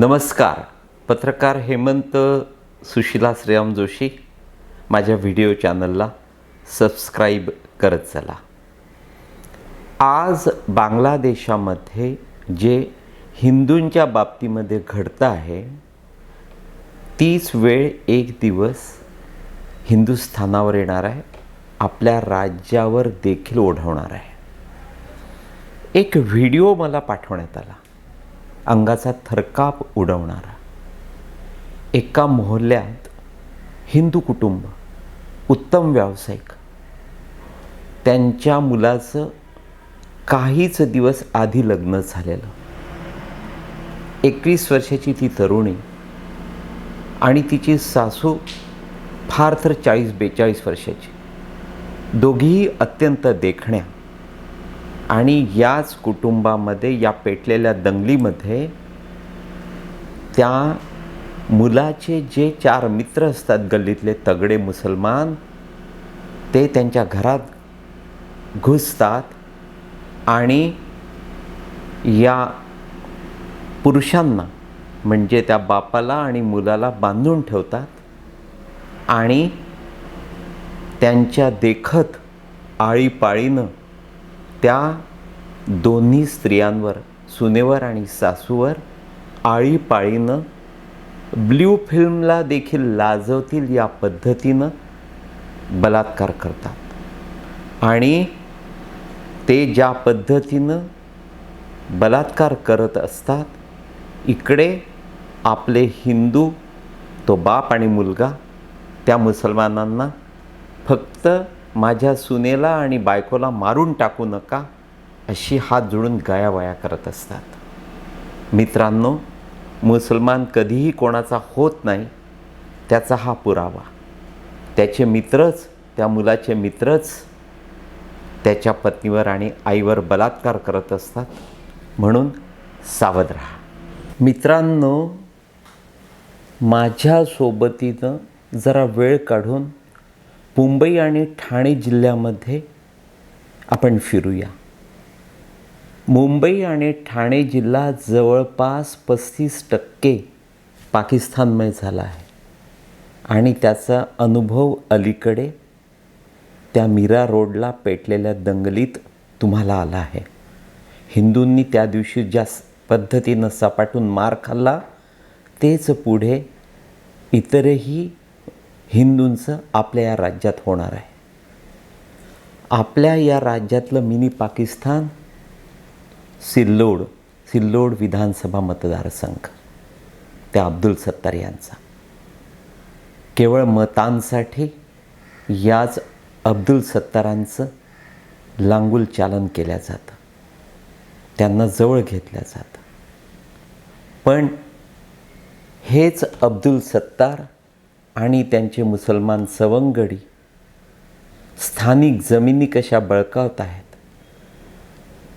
नमस्कार. पत्रकार हेमंत सुशिला श्रीराम जोशी माझ्या व्हिडिओ चॅनलला सबस्क्राईब करत चला. आज बांगलादेशामध्ये जे हिंदूंच्या बाबतीमध्ये घडतं आहे तीच वेळ एक दिवस हिंदुस्थानावर येणार आहे आपल्या राज्यावर देखील ओढवणार आहे. एक व्हिडिओ मला पाठवण्यात आला. अंगाचा थरकाप उडवणारा. एका मोहल्ल्यात हिंदू कुटुंब उत्तम व्यावसायिक. त्यांच्या मुलाचं काहीच दिवस आधी लग्न झालेलं. एकवीस वर्षाची ती तरुणी आणि तिची सासू फार तर चाळीस बेचाळीस वर्षाची. दोघीही अत्यंत देखण्या आणि याच कुटुंबामध्ये या पेटलेल्या दंगलीमध्ये त्या मुलाचे जे चार मित्र असतात गल्लीतले तगडे मुसलमान ते त्यांच्या घरात घुसतात आणि या पुरुषांना म्हणजे त्या बापाला आणि मुलाला बांधून ठेवतात आणि त्यांच्या देखत आळीपाळीनं त्या दोन्ही स्त्रियांवर सुनेवर आणि सासूवर आळीपाळीनं ब्ल्यू फिल्मला देखील लाजवतील या पद्धतीनं बलात्कार करतात. आणि ते ज्या पद्धतीनं बलात्कार करत असतात इकडे आपले हिंदू तो बाप आणि मुलगा त्या मुसलमानांना फक्त माझ्या सुनेला आणि बायकोला मारून टाकू नका अशी हात जुळून गयावया करत असतात. मित्रांनो मुसलमान कधीही कोणाचा होत नाही त्याचा हा पुरावा. त्याचे मित्रच त्या मुलाचे मित्रच त्याच्या पत्नीवर आणि आईवर बलात्कार करत असतात. म्हणून सावध राहा. मित्रांनो माझ्या सोबतीनं जरा वेळ काढून मुंबई आणि ठाणे जिल्ह्यामध्ये आपण फिरूया. मुंबई आणि ठाणे जिल्हा जवळपास पस्तीस टक्के पाकिस्तानमय झाला आहे. आणि त्याचा अनुभव अलीकडे त्या मीरा रोडला पेटलेल्या दंगलीत तुम्हाला आला आहे. हिंदूंनी त्या दिवशी ज्या पद्धतीनं सपाटून मार खाल्ला तेच पुढे इतरही हिंदूंचं आपल्या या राज्यात होणार आहे. आपल्या या राज्यातलं मिनी पाकिस्तान सिल्लोड सिल्लोड विधानसभा मतदारसंघ त्या अब्दुल सत्तार यांचा. केवळ मतांसाठी याच अब्दुल सत्तारांचं लांगुल चालन केल्या जातं. त्यांना जवळ घेतल्या जातं. पण हेच अब्दुल सत्तार आणि त्यांचे मुसलमान सवंगडी स्थानिक जमिनी कशा बळकावत आहेत?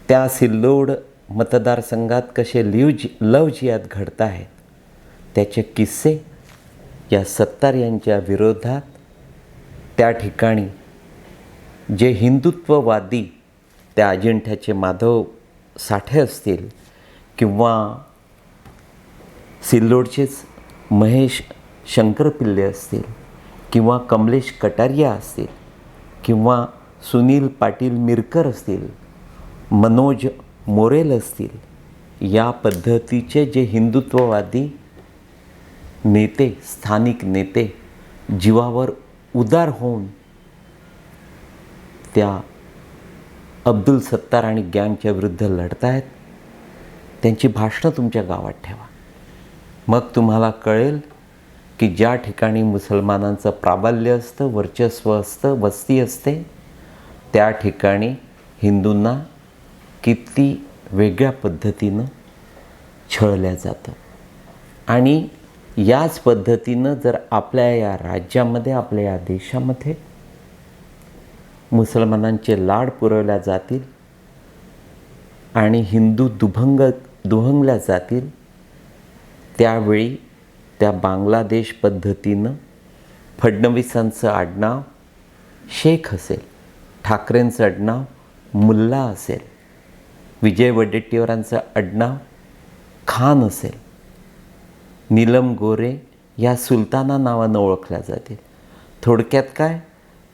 त्या सिल्लोड मतदारसंघात कसे लिव लव जियात घडत आहेत? त्याचे किस्से या सत्तार यांच्या विरोधात त्या ठिकाणी जे हिंदुत्ववादी त्या अजिंठ्याचे माधव साठे असतील किंवा सिल्लोडचेच महेश शंकरपिल्ले असतील किंवा कमलेश कटारिया असतील किंवा सुनील पाटील मिरकर असतील मनोज मोरेल असतील या पद्धतीचे जे हिंदुत्ववादी नेते स्थानिक नेते जीवावर उदार होऊन त्या अब्दुल सत्तार आणि गँगच्या विरुद्ध लढत आहेत त्यांची भाषणं तुमच्या गावात ठेवा. मग तुम्हाला कळेल की ज्या ठिकाणी मुसलमानांचं प्राबल्य असतं वर्चस्व असतं वस्ती असते त्या ठिकाणी हिंदूंना किती वेगळ्या पद्धतीनं छळल्या जातं. आणि याच पद्धतीनं जर आपल्या या राज्यामध्ये आपल्या या देशामध्ये मुसलमानांचे लाड पुरवल्या जातील आणि हिंदू दुभंग दुभंगल्या जातील त्यावेळी त्या बांगलादेश पद्धतीनं फडणवीसांचं आडनाव शेख असेल ठाकरेंचं आडनाव मुल्ला असेल विजय वडेट्टीवारांचं आडनाव खान असेल नीलम गोरे या सुलताना नावानं ओळखल्या जातील. थोडक्यात काय?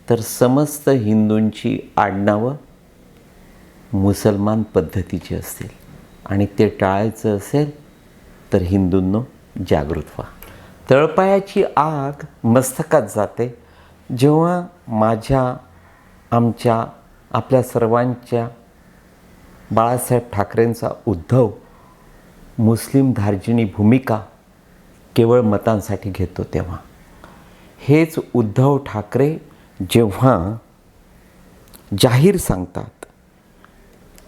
तर समस्त हिंदूंची आडनावं मुसलमान पद्धतीची असतील आणि ते टाळायचं असेल तर हिंदूंनो जागृत व्हा. तळपायाची आग मस्तकात जाते. जेव्हा माझ्या आमच्या आपल्या सर्वांच्या बाळासाहेब ठाकरेंचा उद्धव मुस्लिम धार्जिणी भूमिका केवळ मतांसाठी घेतो तेव्हा. हेच उद्धव ठाकरे जेव्हा जाहीर सांगतात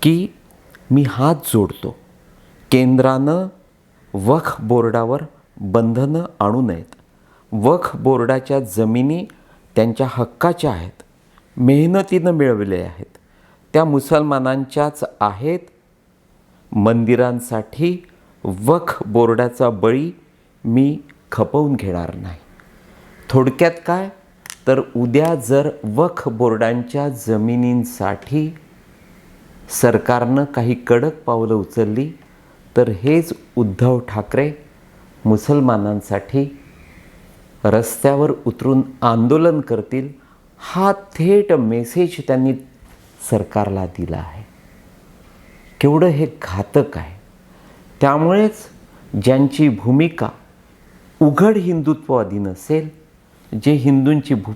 की मी हात जोडतो केंद्रानं वख बोर्डावर बंधनं आणू नयेत. वख बोर्डाच्या जमिनी त्यांच्या हक्काच्या आहेत. मेहनतीनं मिळवले आहेत. त्या मुसलमानांच्याच आहेत. मंदिरांसाठी वख बोर्डाचा बळी मी खपवून घेणार नाही. थोडक्यात काय? तर उद्या जर वख बोर्डांच्या जमिनींसाठी सरकारनं काही कडक पावलं उचलली तर हेच उद्धव ठाकरे मुसलमानांसाठी रस्त्यावर उतरून आंदोलन करतील हा थेट मेसेज त्यांनी सरकारला दिला आहे. केवढं हे घातक आहे. त्यामुळेच ज्यांची भूमिका उघड हिंदुत्ववादी नसेल जे हिंदूंची भू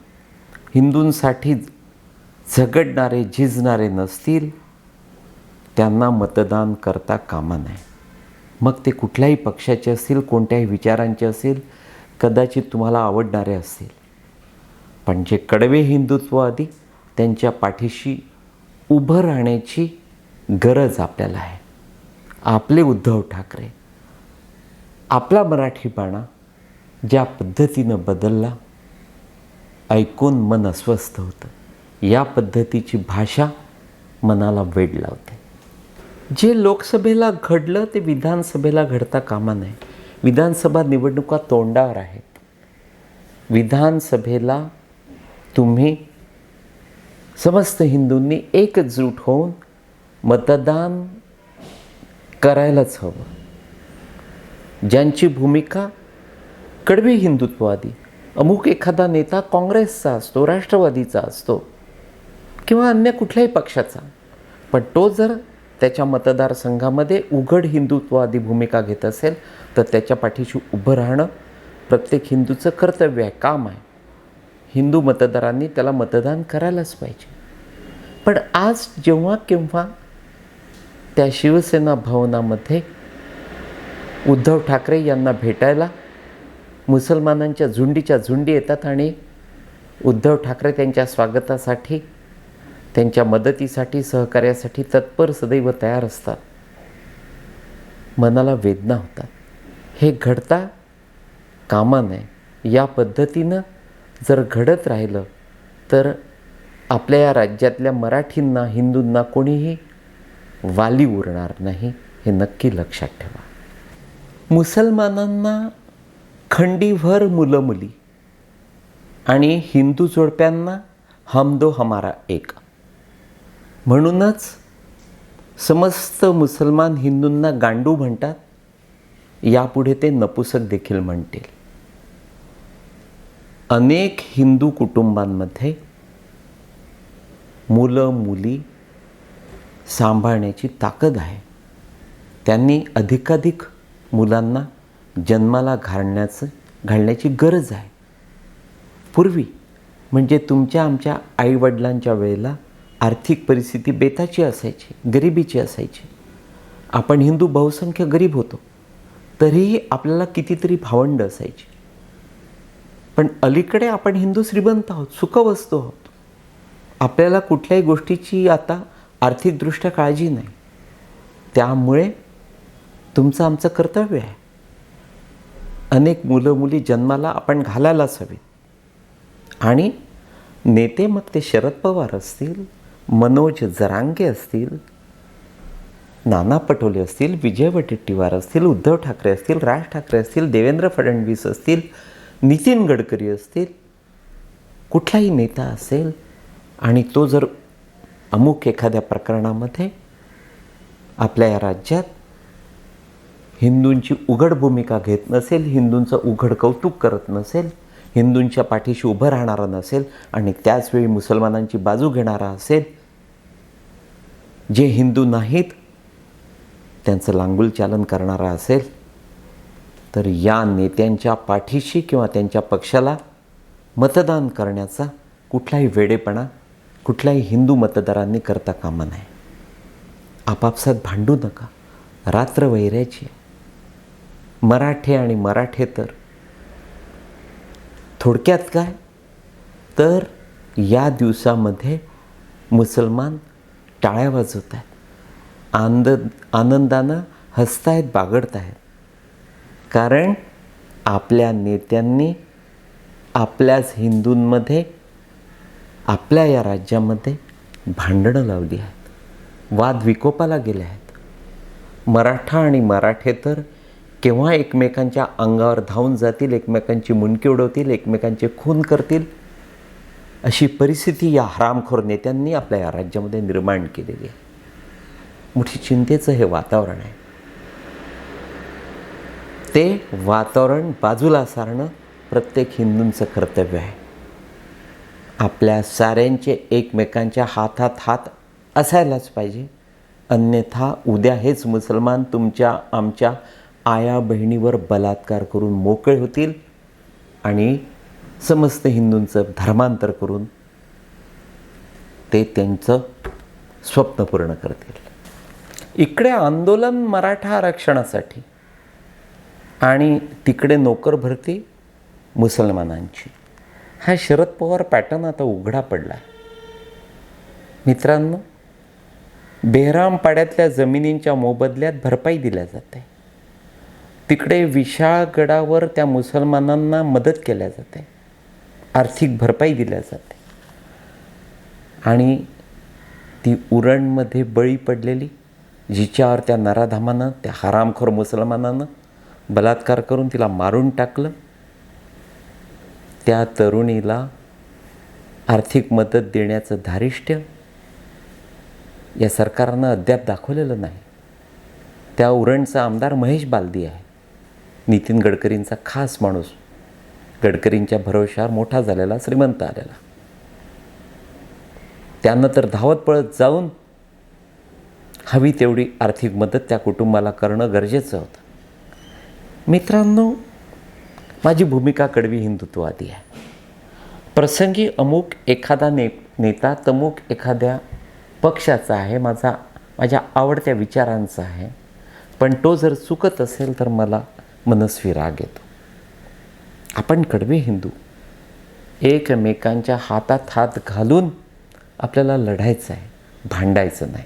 हिंदूंसाठी झगडणारे झिजणारे नसतील त्यांना मतदान करता कामा नये. मग ते कुठल्याही पक्षाचे असतील कोणत्याही विचारांचे असेल कदाचित तुम्हाला आवडणारे असतील. पण जे कडवे हिंदुत्ववादी त्यांच्या पाठीशी उभं राहण्याची गरज आपल्याला आहे. आपले उद्धव ठाकरे आपला मराठीपणा ज्या पद्धतीनं बदलला ऐकून मन अस्वस्थ होतं. या पद्धतीची भाषा मनाला वेड लावते. जे लोकसभेला घडलं ते विधानसभेला घडता कामा नये. विधानसभा निवडणुका तोंडावर आहेत. विधानसभेला तुम्ही समस्त हिंदूंनी एकजूट होऊन मतदान करायलाच हवं. ज्यांची भूमिका कडवी हिंदुत्ववादी अमुक एखादा नेता काँग्रेसचा असतो राष्ट्रवादीचा असतो किंवा अन्य कुठल्याही पक्षाचा पण तो जर त्याच्या मतदारसंघामध्ये उघड हिंदुत्ववादी भूमिका घेत असेल तर त्याच्या पाठीशी उभं राहणं प्रत्येक हिंदूचं कर्तव्य आहे काम आहे. हिंदू मतदारांनी त्याला मतदान करायलाच पाहिजे. पण आज जेव्हा केव्हा त्या शिवसेना भवनामध्ये उद्धव ठाकरे यांना भेटायला मुसलमानांच्या झुंडीच्या झुंडी येतात आणि उद्धव ठाकरे त्यांच्या स्वागतासाठी त्यांच्या मदतीसाठी सहकार्यासाठी तत्पर सदैव तयार असतात. मनाला वेदना होतात. हे घडता कामा नये. या पद्धतीनं जर घडत राहिलं तर आपल्या या राज्यातल्या मराठींना हिंदूंना कोणीही वाली उरणार नाही हे नक्की लक्षात ठेवा. मुसलमानांना खंडीभर मुलं मुली आणि हिंदू जोडप्यांना हमदो हमारा एक. म्हणूनच समस्त मुसलमान हिंदूंना गांडू म्हणतात यापुढे ते नपुसक देखील म्हणतील. अनेक हिंदू कुटुंबांमध्ये मुलं मुली सांभाळण्याची ताकद आहे. त्यांनी अधिकाधिक मुलांना जन्माला घालण्याचं घालण्याची गरज आहे. पूर्वी म्हणजे तुमच्या आमच्या आईवडिलांच्या वेळेला आर्थिक परिस्थिती बेताची असायची गरिबीची असायची. आपण हिंदू बहुसंख्य गरीब होतो तरीही आपल्याला कितीतरी भावंड असायची. पण अलीकडे आपण हिंदू श्रीमंत आहोत सुखवस्तू आहोत. आपल्याला कुठल्याही गोष्टीची आता आर्थिकदृष्ट्या काळजी नाही. त्यामुळे तुमचं आमचं कर्तव्य आहे. अनेक मुलं मुली जन्माला आपण घालायलाच हवीत. आणि नेते मग ते शरद पवार असतील मनोज जरांगे असतील नाना पटोले असतील विजय वडेट्टीवार असतील उद्धव ठाकरे असतील राज ठाकरे असतील देवेंद्र फडणवीस असतील नितीन गडकरी असतील कुठलाही नेता असेल आणि तो जर अमुक एखाद्या प्रकरणामध्ये आपल्या या राज्यात हिंदूंची उघड भूमिका घेत नसेल हिंदूंचं उघड कौतुक करत नसेल हिंदूंच्या पाठीशी उभं राहणारा नसेल आणि त्याचवेळी मुसलमानांची बाजू घेणारा असेल जे हिंदू नाहीत त्यांचं लांगुल चालन करणारा असेल तर या नेत्यांच्या पाठीशी किंवा त्यांच्या पक्षाला मतदान करण्याचा कुठलाही वेडेपणा कुठल्याही हिंदू मतदारांनी करता कामा नये. आपापसात भांडू नका. रात्र वैरायची मराठे आणि मराठे तर थोडक्यात काय? तर या दिवसामध्ये मुसलमान टाळ्या वाजवत आहेत आनंद आनंदानं हसतायत बागडत आहेत कारण आपल्या नेत्यांनी आपल्याच हिंदूंमध्ये आपल्या या राज्यामध्ये भांडणं लावली आहेत. वाद विकोपाला गेले आहेत. मराठा आणि मराठे तर केव्हा एकमेकांच्या अंगावर धावून जातील एकमेकांची मुंडकी उडवतील एकमेकांचे खून करतील अशी परिस्थिती या हरामखोर नेत्यांनी आपल्या या राज्यामध्ये निर्माण केलेली आहे. मोठी चिंतेचं हे वातावरण आहे. ते वातावरण बाजूला सारणं प्रत्येक हिंदूंचं कर्तव्य आहे. आपल्या साऱ्यांचे एकमेकांच्या हातात हात असायलाच पाहिजे. अन्यथा उद्या हेच मुसलमान तुमच्या आमच्या आया बहिणीवर बलात्कार करून मोकळे होतील आणि समस्त हिंदूंचं धर्मांतर करून ते त्यांचं स्वप्न पूर्ण करतील. इकडे आंदोलन मराठा आरक्षणासाठी आणि तिकडे नोकर भरती मुसलमानांची. हा शरद पवार पॅटर्न आता उघडा पडला. मित्रांनो बेहरामपाड्यातल्या जमिनींच्या मोबदल्यात भरपाई दिल्या जाते. तिकडे विशाळगडावर त्या मुसलमानांना मदत केल्या जाते. आर्थिक भरपाई दिल्या जाते. आणि ती उरणमध्ये बळी पडलेली जिच्यावर त्या नराधामानं त्या हरामखोर मुसलमानानं बलात्कार करून तिला मारून टाकलं त्या तरुणीला आर्थिक मदत देण्याचं धारिष्ट्य या सरकारनं अद्याप दाखवलेलं नाही. त्या उरणचा आमदार महेश बालदी आहे. नितीन गडकरींचा खास माणूस. गडकरींच्या भरोशावर मोठा झालेला श्रीमंत आलेला. त्यांना तर धावत पळत जाऊन हवी तेवढी आर्थिक मदत त्या कुटुंबाला करणं गरजेचं होतं. मित्रांनो माझी भूमिका कडवी हिंदुत्ववादी आहे. प्रसंगी अमुक एखादा ने नेता तमुक एखाद्या पक्षाचा आहे माझा माझ्या आवडत्या विचारांचा आहे पण तो जर चुकत असेल तर मला मनस्वी राग येतो. आपण कडवे हिंदू एकमेकांच्या हातात हात घालून आपल्याला लढायचं आहे भांडायचं नाही.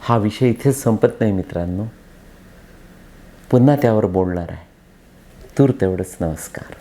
हा विषय इथेच संपत नाही मित्रांनो. पुन्हा त्यावर बोलणार आहे. तूर तेवढंच नमस्कार.